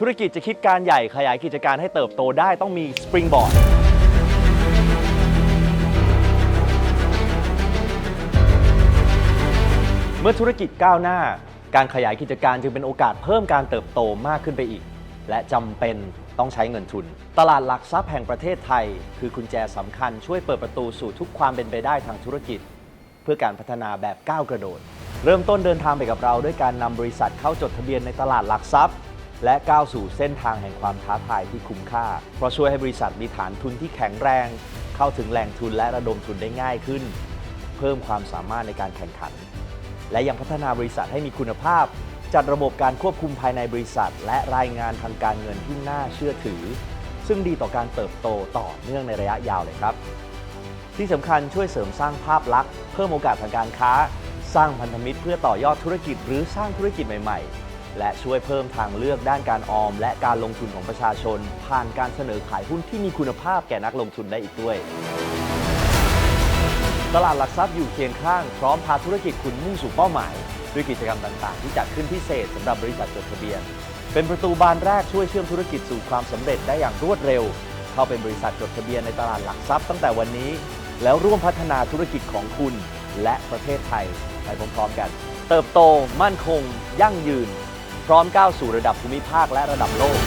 ธุรกิจจะคิดการใหญ่ขยายกิจการให้เติบโตได้ต้องมีสปริงบอร์ดเมื่อธุรกิจก้าวหน้า การขยายกิจการจึงเป็นโอกาสเพิ่มการเติบโตมากขึ้นไปอีก และจำเป็นต้องใช้เงินทุน ตลาดหลักทรัพย์แห่งประเทศไทย คือกุญแจสำคัญช่วยเปิดประตูสู่ทุกความเป็นไปได้ทางธุรกิจ เพื่อการพัฒนาแบบก้าวกระโดด เริ่มต้นเดินทางไปกับเราด้วยการนำบริษัทเข้าจดทะเบียนในตลาดหลักทรัพย์ และก้าวสู่เส้นทางแห่งความท้าทายที่คุ้มค่า เพราะช่วยให้บริษัทมีฐานทุนที่แข็งแรง เข้าถึงแหล่งทุนและระดมทุนได้ง่ายขึ้น เพิ่มความสามารถในการแข่งขัน และยังพัฒนาบริษัทให้มีคุณภาพ จัดระบบการควบคุมภายในบริษัท และรายงานทางการเงินที่น่าเชื่อถือ ซึ่งดีต่อการเติบโตต่อเนื่องในระยะยาวเลยครับ ที่สำคัญช่วยเสริมสร้างภาพลักษณ์เพิ่มโอกาสทางการค้า สร้างพันธมิตรเพื่อต่อยอดธุรกิจหรือสร้างธุรกิจใหม่ๆ และช่วยเพิ่มทางเลือกด้านการออม และการลงทุนของประชาชน ผ่านการเสนอขายหุ้นที่มีคุณภาพแก่นักลงทุนได้อีกด้วย ตลาดหลักทรัพย์อยู่เคียงข้างพร้อมพาธุรกิจคุณมุ่งสู่เป้าหมาย ด้วยกิจกรรมต่างๆ ที่จัดขึ้นพิเศษสำหรับบริษัทจดทะเบียน เป็นประตูบานแรกช่วยเชื่อมธุรกิจสู่ความสำเร็จได้อย่างรวดเร็ว เข้าเป็นบริษัทจดทะเบียนในตลาดหลักทรัพย์ตั้งแต่วันนี้ แล้วร่วมพัฒนาธุรกิจของคุณ และประเทศไทยไปพร้อมๆกัน เติบโต มั่นคง ยั่งยืน พร้อมก้าวสู่ระดับภูมิภาคและระดับโลก